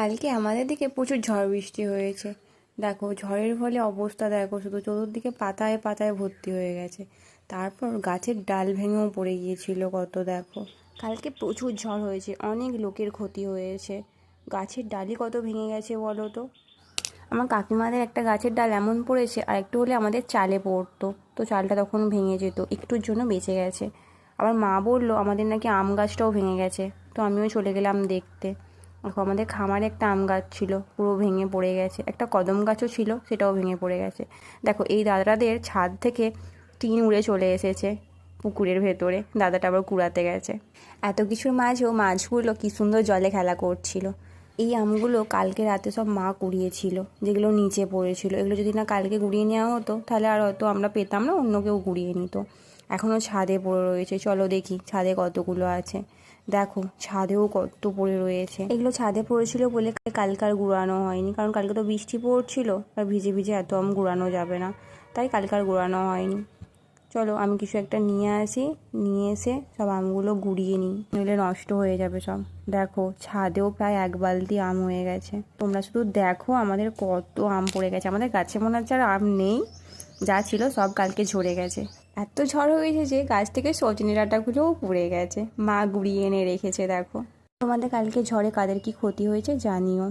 কালকে আমাদের দিকে প্রচুর ঝড় বৃষ্টি হয়েছে। দেখো, ঝড়ের ফলে অবস্থা দেখো, শুধু চতুর্দিকে পাতায় পাতায় ভর্তি হয়ে গেছে। তারপর গাছের ডাল ভেঙেও পড়ে গিয়েছিল কত, দেখো। কালকে প্রচুর ঝড় হয়েছে, অনেক লোকের ক্ষতি হয়েছে। গাছের ডালই কত ভেঙে গেছে বলো তো? আমার কাকিমাদের একটা গাছের ডাল এমন পড়েছে, আর একটু হলে আমাদের চালে পড়তো, তো চালটা তখন ভেঙে যেত, একটুর জন্য বেঁচে গেছে। আবার মা বলল, আমাদের নাকি আম গাছটাও ভেঙে গেছে। তো আমিও চলে গেলাম দেখতে। দেখো, আমাদের খামারে একটা আম গাছ ছিল, পুরো ভেঙে পড়ে গেছে। একটা কদম গাছও ছিল, সেটাও ভেঙে পড়ে গেছে। দেখো, এই দাদাদের ছাদ থেকে টিন উড়ে চলে এসেছে পুকুরের ভেতরে, দাদাটা আবার কুড়াতে গেছে। এত কিছুর মাঝেও মাছগুলো কি সুন্দর জলে খেলা করছিল। এই আমগুলো কালকে রাতে সব মা কুড়িয়েছিল, যেগুলো নিচে পড়েছিল। এগুলো যদি না কালকে গুড়িয়ে নেওয়া হতো, তাহলে আর হয়তো আমরা পেতাম না, অন্য কেউ গুড়িয়ে নিত। এখনও ছাদে পড়ে রয়েছে। চলো দেখি ছাদে কতগুলো আছে। দেখো, ছাদেও কত পড়ে রয়েছে। এগুলো ছাদে পড়েছিল বলে কালকে আর গুড়ানো হয়নি। কারণ কালকে তো বৃষ্টি পড়ছিল আর ভিজে ভিজে এত আম গুড়ানো যাবে না। তাই কালকে আর গুড়ানো হয়নি। চলো, আমি কিছু একটা নিয়ে আসি। নিয়ে এসে সব আমগুলো গুড়িয়ে নিই। নইলে নষ্ট হয়ে যাবে সব। দেখো, ছাদেও প্রায় এক বালতি আম হয়ে গেছে। তোমরা শুধু দেখো আমাদের কত আম পড়ে গেছে। আমাদের গাছে মনে হচ্ছে আর আম নেই, যা ছিল সব কালকে ঝরে গেছে। এত ঝড় হয়েছে যে গাছ থেকে সজনে ডাঁটাগুলোও পড়ে গেছে। মা গুড়িয়ে এনে রেখেছে, দেখো। তোমাদের কালকে ঝড়ে কাদের কি ক্ষতি হয়েছে জানিও।